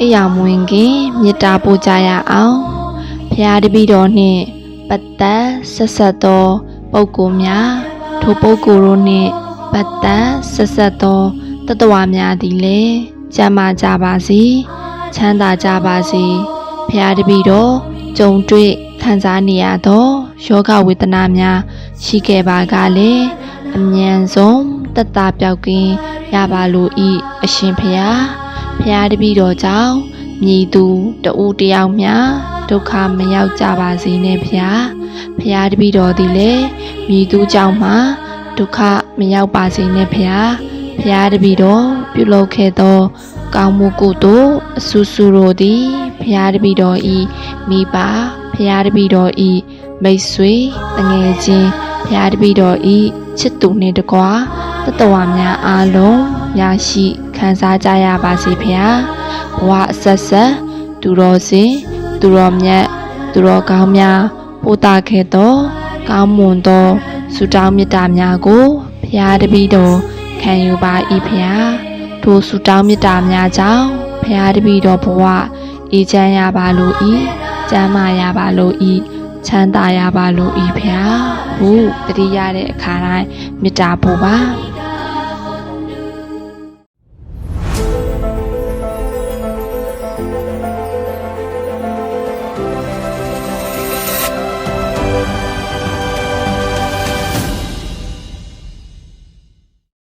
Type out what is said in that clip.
အိယာမဝင်ခင်မေတ္တာပို့ကြရအောင်ဖရာတပည့်တော်နှင့်ပတ်သက်ဆက်ဆက်သောပုဂ္ဂိုလ်များထိုပုဂ္ဂိုလ်တို့နှင့်ပတ်သက်ဆက်ဆက်သောတတ္တဝါများသည်လည်းကျမ်းမာကြပါစေချမ်းသာကြပါစေဖရာတပည့်တော်ကြုံတွေ့ခံစားနေရသောယောဂဝေဒနာများရှိခဲ့ပါကလည်းအမြန်ဆုံးတက်တာပြောက်ကင်းရပါလို့ဤအရှင်ဖရာ ဖရာတပည့်တော်ကြောင့်မြည်သူတဦးတယောက်မျှဒုက္ခမရောက်ကြပါစေနဲ့ဖရာဖရာတပည့်တော်သည်လည်းမြည်သူကြောင့်မှဒုက္ခမရောက်ပါစေနဲ့ဖရာဖရာတပည့်တော်ပြုလုပ်ခဲ့သောကောင်းမှုကုသိုလ်အဆူဆူတို့သည်ဖရာတပည့်တော်ဤမိဘဖရာတပည့်တော်ဤမိတ်ဆွေတငယ်ချင်းဖရာတပည့်တော်ဤချစ်သူနှင့်တကွာတတဝများအားလုံးရရှိ ခံစားကြရပါစေဖရာဘဝအဆက်ဆက်သူတော်စင်သူတော်မြတ်သူတော်ကောင်းများပို့တာခဲ့သောကောင်းမွန်သောဆုတောင်းမေတ္တာများကိုဖရာတပည့်တော်ခံယူပါ၏ဖရာထိုဆုတောင်းမေတ္တာများကြောင့်ဖရာတပည့်တော်ဘဝအေးချမ်းရပါလို့ဤကျမ်းမာရပါလို့ဤချမ်းသာရပါလို့ဤဖရာဟုတတိရတဲ့အခါတိုင်းမေတ္တာပို့ပါ